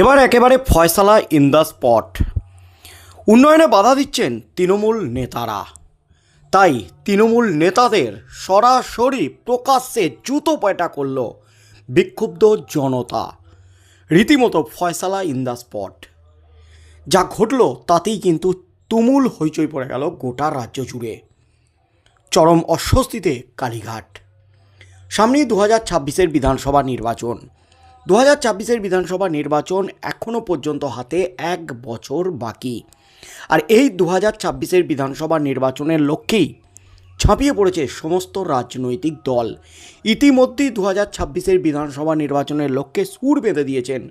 এবার একেবারে ফয়সালা ইন দ্য স্পট উন্নয়নে বাধা দিচ্ছেন তৃণমূল নেতারা। তাই তৃণমূল নেতাদের সরাসরি প্রকাশ্যে জুতো পেটা করল বিক্ষুব্ধ জনতা। রীতিমতো ফয়সালা ইন দ্য স্পট যা ঘটল তাতেই কিন্তু তুমুল হইচই পড়ে গেল গোটা রাজ্য জুড়ে। চরম অস্বস্তিতে কালীঘাট। সামনেই দু হাজার ছাব্বিশের বিধানসভা নির্বাচন। দু হাজার ছাব্বিশের বিধানসভা নির্বাচন এখনও পর্যন্ত হাতে এক বছর বাকি। আর এই দু হাজার ছাব্বিশের বিধানসভা নির্বাচনের লক্ষ্যেই ছাপিয়ে পড়েছে সমস্ত রাজনৈতিক দল। ইতিমধ্যেই দু হাজার ছাব্বিশের বিধানসভা নির্বাচনের লক্ষ্যে সুর বেঁধে দিয়েছেন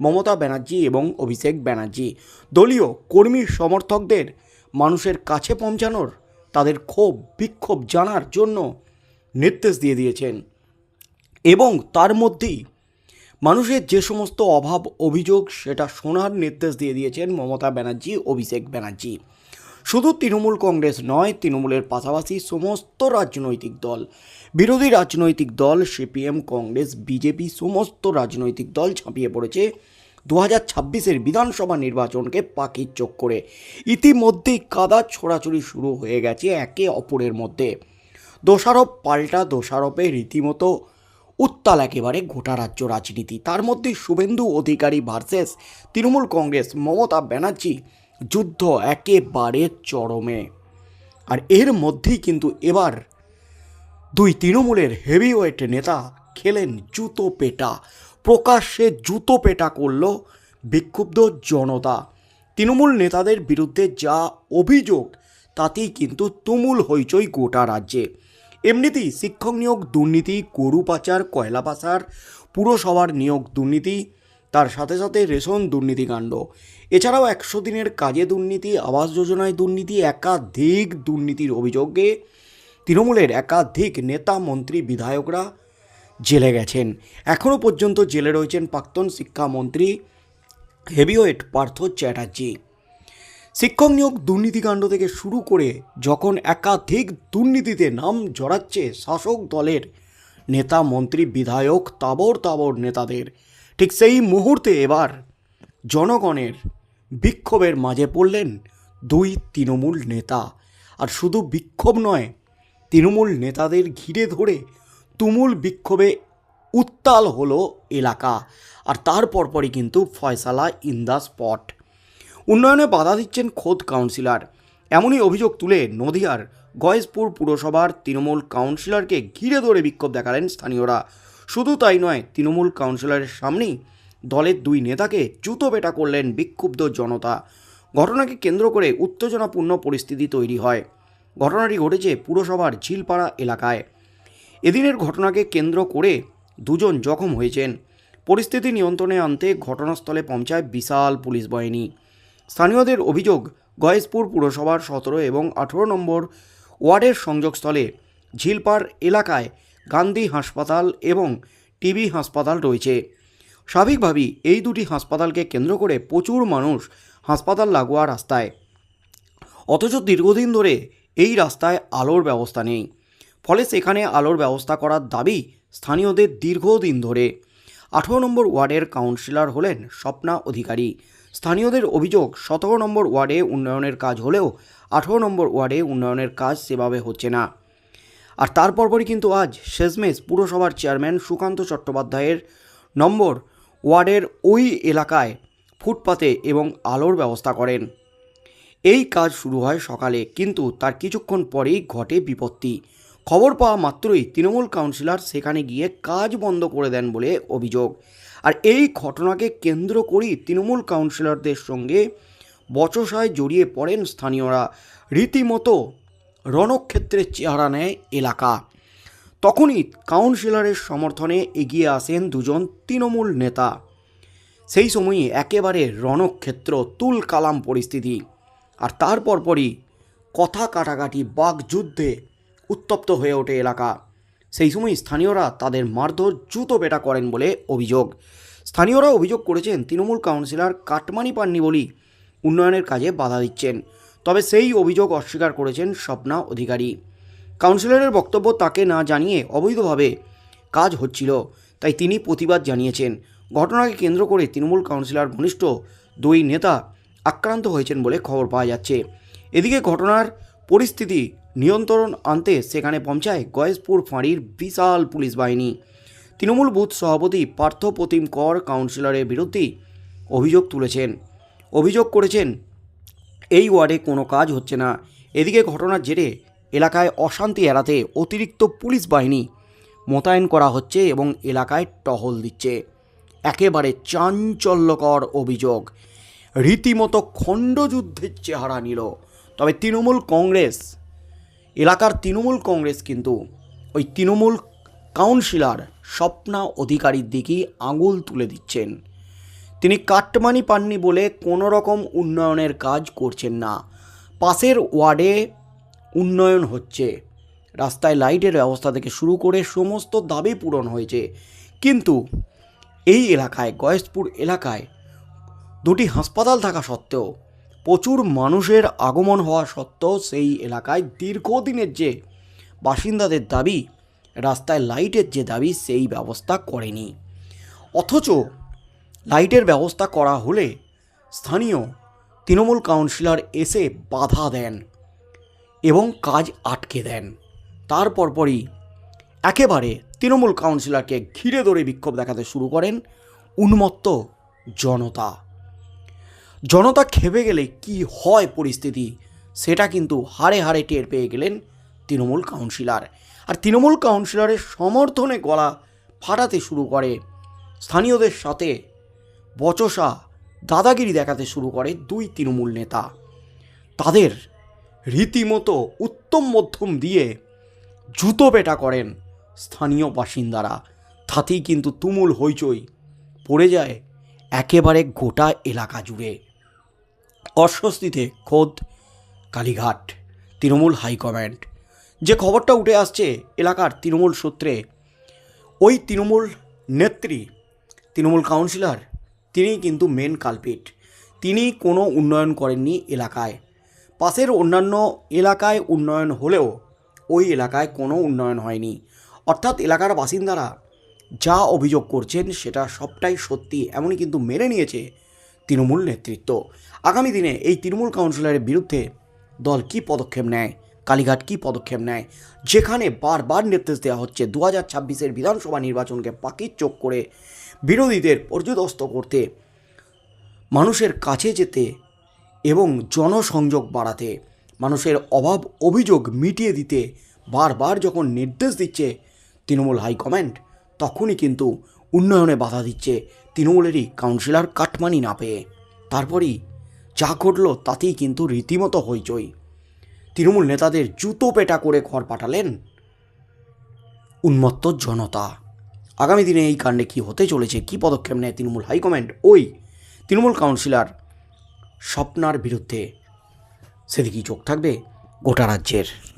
মমতা ব্যানার্জি এবং অভিষেক ব্যানার্জি। দলীয় কর্মী সমর্থকদের মানুষের কাছে পৌঁছানোর, তাদের ক্ষোভ, বিক্ষোভ জানার জন্য নির্দেশ দিয়ে দিয়েছেন। এবং তার মধ্যেই মানুষের যে সমস্ত অভাব, অভিযোগ, সেটা শোনার নির্দেশ দিয়ে দিয়েছেন মমতা ব্যানার্জি, অভিষেক ব্যানার্জি। শুধু তৃণমূল কংগ্রেস নয়, তৃণমূলের পাশাপাশি সমস্ত রাজনৈতিক দল, বিরোধী রাজনৈতিক দল, সিপিএম, কংগ্রেস, বিজেপি, সমস্ত রাজনৈতিক দল ঝাঁপিয়ে পড়েছে। দু হাজার ছাব্বিশের বিধানসভা নির্বাচনকে পাখির চোখ করে ইতিমধ্যেই কাদা ছোড়াছড়ি শুরু হয়ে গেছে একে অপরের মধ্যে। দোষারোপ পাল্টা, দোষারোপে রীতিমতো উত্তাল একেবারে গোটা রাজ্য রাজনীতি। তার মধ্যে শুভেন্দু অধিকারী ভার্সেস তৃণমূল কংগ্রেস মমতা ব্যানার্জি যুদ্ধ একেবারে চরমে। আর এর মধ্যেই কিন্তু এবার দুই তৃণমূলের হেভিওয়েট নেতা খেলেন জুতো পেটা। প্রকাশ্যে জুতো পেটা করল বিক্ষুব্ধ জনতা। তৃণমূল নেতাদের বিরুদ্ধে যা অভিযোগ, তাতেই কিন্তু তুমুল হইচই গোটা রাজ্যে। এমনিতেই শিক্ষক নিয়োগ দুর্নীতি, গরু পাচার, কয়লা পাচার, পুরসভার নিয়োগ দুর্নীতি, তার সাথে সাথে রেশন দুর্নীতিকাণ্ড এছাড়াও একশো দিনের কাজে দুর্নীতি, আবাস যোজনায় দুর্নীতি, একাধিক দুর্নীতির অভিযোগে তৃণমূলের একাধিক নেতা, মন্ত্রী, বিধায়করা জেলে গেছেন। এখনও পর্যন্ত জেলে রয়েছেন প্রাক্তন শিক্ষামন্ত্রী হেভিওয়েট পার্থ চ্যাটার্জি। শিক্ষক নিয়োগ দুর্নীতিকাণ্ড থেকে শুরু করে যখন একাধিক দুর্নীতিতে নাম জড়াচ্ছে শাসক দলের নেতা, মন্ত্রী, বিধায়ক তাবর তাবর নেতাদের, ঠিক সেই মুহূর্তে এবার জনগণের বিক্ষোভের মাঝে পড়লেন দুই তৃণমূল নেতা। আর শুধু বিক্ষোভ নয়, তৃণমূল নেতাদের ঘিরে ধরে তুমুল বিক্ষোভে উত্তাল হলো এলাকা। আর তার পরপরই কিন্তু ফয়সালা ইন দ্য স্পট উন্নয়নে বাধা দিচ্ছেন খোদ কাউন্সিলর। এমনই অভিযোগ তুলে নদিয়ার গয়েশপুর পুরসভার তৃণমূল কাউন্সিলরকে ঘিরে ধরে বিক্ষোভ দেখালেন স্থানীয়রা। শুধু তাই নয়, তৃণমূল কাউন্সিলরের সামনেই দলের দুই নেতাকে জুতো বেটা করলেন বিক্ষুব্ধ জনতা। ঘটনাকে কেন্দ্র করে উত্তেজনাপূর্ণ পরিস্থিতি তৈরি হয়। ঘটনাটি ঘটেছে পুরসভার ঝিলপাড়া এলাকায়। এদিনের ঘটনাকে কেন্দ্র করে দুজন জখম হয়েছেন। পরিস্থিতি নিয়ন্ত্রণে আনতে ঘটনাস্থলে পৌঁছায় বিশাল পুলিশ বাহিনী। স্থানীয়দের অভিযোগ, গয়েশপুর পুরসভার সতেরো এবং আঠেরো নম্বর ওয়ার্ডের সংযোগস্থলে ঝিলপাড় এলাকায় গান্ধী হাসপাতাল এবং টিবি হাসপাতাল রয়েছে। স্বাভাবিকভাবেই এই দুটি হাসপাতালকে কেন্দ্র করে প্রচুর মানুষ হাসপাতাল লাগোয়া রাস্তায়। অথচ দীর্ঘদিন ধরে এই রাস্তায় আলোর ব্যবস্থা নেই। ফলে সেখানে আলোর ব্যবস্থা করার দাবি স্থানীয়দের দীর্ঘদিন ধরে। আঠেরো নম্বর ওয়ার্ডের কাউন্সিলর হলেন স্বপ্না অধিকারী। স্থানীয়দের অভিযোগ, সতেরো নম্বর ওয়ার্ডে উন্নয়নের কাজ হলেও আঠেরো নম্বর ওয়ার্ডে উন্নয়নের কাজ সেভাবে হচ্ছে না। আর তার কিন্তু আজ শেষমেশ পুরসভার চেয়ারম্যান সুকান্ত চট্টোপাধ্যায়ের নম্বর ওয়ার্ডের ওই এলাকায় ফুটপাতে এবং আলোর ব্যবস্থা করেন। এই কাজ শুরু হয় সকালে, কিন্তু তার কিছুক্ষণ পরেই ঘটে বিপত্তি। খবর পাওয়া মাত্রই তৃণমূল কাউন্সিলর সেখানে গিয়ে কাজ বন্ধ করে দেন বলে অভিযোগ। আর এই ঘটনাকে কেন্দ্র করেই তৃণমূল কাউন্সিলরদের সঙ্গে বচসায় জড়িয়ে পড়েন স্থানীয়রা। রীতিমতো রণক্ষেত্রের চেহারা নেয় এলাকা। তখনই কাউন্সিলরের সমর্থনে এগিয়ে আসেন দুজন তৃণমূল নেতা। সেই সময়ে একেবারে রণক্ষেত্র তুল কালাম পরিস্থিতি। আর তার পরপরই কথা কাটাকাটি বাগযুদ্ধে উত্তপ্ত হয়ে ওঠে এলাকা। সেই সময় স্থানীয়রা তাদের মারধর জুতো পেটা করেন বলে অভিযোগ। স্থানীয়রা অভিযোগ করেছেন, তৃণমূল কাউন্সিলর কাটমানি পাননি বলেই উন্নয়নের কাজে বাধা দিচ্ছেন। তবে সেই অভিযোগ অস্বীকার করেছেন স্বপ্না অধিকারী। কাউন্সিলরের বক্তব্য তাকে না জানিয়ে অবৈধভাবে কাজ হচ্ছিল, তাই তিনি প্রতিবাদ জানিয়েছেন। ঘটনাকে কেন্দ্র করে তৃণমূল কাউন্সিলর ঘনিষ্ঠ দুই নেতা আক্রান্ত হয়েছেন বলে খবর পাওয়া যাচ্ছে। এদিকে ঘটনার পরিস্থিতি নিয়ন্ত্রণ আনতে সেখানে পৌঁছায় গয়েশপুর ফাঁড়ির বিশাল পুলিশ বাহিনী। তৃণমূল বুথ সভাপতি পার্থ প্রতিম কর কাউন্সিলরের বিরুদ্ধে অভিযোগ তুলেছেন। অভিযোগ করেছেন, এই ওয়ার্ডে কোনো কাজ হচ্ছে না। এদিকে ঘটনার জেরে এলাকায় অশান্তি এড়াতে অতিরিক্ত পুলিশ বাহিনী মোতায়েন করা হচ্ছে এবং এলাকায় টহল দিচ্ছে। একেবারে চাঞ্চল্যকর অভিযোগ। রীতিমতো খণ্ডযুদ্ধের চেহারা নিল। তবে তৃণমূল কংগ্রেস এলাকার তৃণমূল কংগ্রেস কিন্তু ওই তৃণমূল কাউন্সিলর স্বপ্না অধিকারীর দিকেই আঙুল তুলে দিচ্ছেন। তিনি কাটমানি পাননি বলে কোনো রকম উন্নয়নের কাজ করছেন না। পাশের ওয়ার্ডে উন্নয়ন হচ্ছে। রাস্তায় লাইটের ব্যবস্থা থেকে শুরু করে সমস্ত দাবি পূরণ হয়েছে। কিন্তু এই এলাকায়, গয়েশপুর এলাকায় দুটি হাসপাতাল থাকা সত্ত্বেও প্রচুর মানুষের আগমন হওয়া সত্ত্বেও সেই এলাকায় দীর্ঘদিনের যে বাসিন্দাদের দাবি, রাস্তায় লাইটের যে দাবি, সেই ব্যবস্থা করেনি। অথচ লাইটের ব্যবস্থা করা হলে স্থানীয় তৃণমূল কাউন্সিলর এসে বাধা দেন এবং কাজ আটকে দেন। তারপর পরই একেবারে তৃণমূল কাউন্সিলরকে ঘিরে ধরে বিক্ষোভ দেখাতে শুরু করেন উন্মত্ত জনতা। জনতা খেপে গেলে কি হয় পরিস্থিতি, সেটা কিন্তু হাড়ে হাড়ে টের পেয়ে গেলেন তৃণমূল কাউন্সিলর। আর তৃণমূল কাউন্সিলরের সমর্থনে গলা ফাটাতে শুরু করে স্থানীয়দের সাথে। বচসা দাদাগিরি দেখাতে শুরু করে দুই তৃণমূল নেতা। তাদের রীতিমতো উত্তম মধ্যম দিয়ে জুতো পেটা করেন স্থানীয় বাসিন্দারা। তাতেই কিন্তু তুমুল হইচই পড়ে যায় একেবারে গোটা এলাকা জুড়ে। অস্বস্তিতে খোদ কালীঘাট, তৃণমূল হাইকমান্ড। যে খবরটা উঠে আসছে এলাকার তৃণমূল সূত্রে, ওই তৃণমূল নেত্রী, তৃণমূল কাউন্সিলর তিনি কিন্তু মেন কালপিট তিনি কোনো উন্নয়ন করেননি এলাকায়। পাশের অন্যান্য এলাকায় উন্নয়ন হলেও ওই এলাকায় কোনো উন্নয়ন হয়নি। অর্থাৎ এলাকার বাসিন্দারা যা অভিযোগ করছেন সেটা সবটাই সত্যি, এমনই কিন্তু মেনে নিয়েছে তৃণমূল নেতৃত্ব। আগামী দিনে এই তৃণমূল কাউন্সিলরের বিরুদ্ধে দল কী পদক্ষেপ নেয়, কালীঘাট কী পদক্ষেপ নেয়, যেখানে বারবার নির্দেশ দেওয়া হচ্ছে দু হাজার ছাব্বিশের বিধানসভা নির্বাচনকে পাকির চোখ করে বিরোধীদের পর্যদস্ত করতে, মানুষের কাছে যেতে এবং জনসংযোগ বাড়াতে, মানুষের অভাব অভিযোগ মিটিয়ে দিতে বারবার যখন নির্দেশ দিচ্ছে তৃণমূল হাইকমান্ড, তখনই কিন্তু উন্নয়নে বাধা দিচ্ছে তৃণমূলেরই কাউন্সিলর কাটমানি না পেয়ে। তারপরই যা ঘটল তাতেই কিন্তু রীতিমতো হইচই। তৃণমূল নেতাদের জুতো পেটা করে ঘর পাঠালেন উন্মত্ত জনতা। আগামী দিনে এই কাণ্ডে কী হতে চলেছে, কী পদক্ষেপ নেয় তৃণমূল হাইকমান্ড? ওই তৃণমূল কাউন্সিলর স্বপ্নার বিরুদ্ধে। সেদিকেই চোখ থাকবে গোটা রাজ্যের।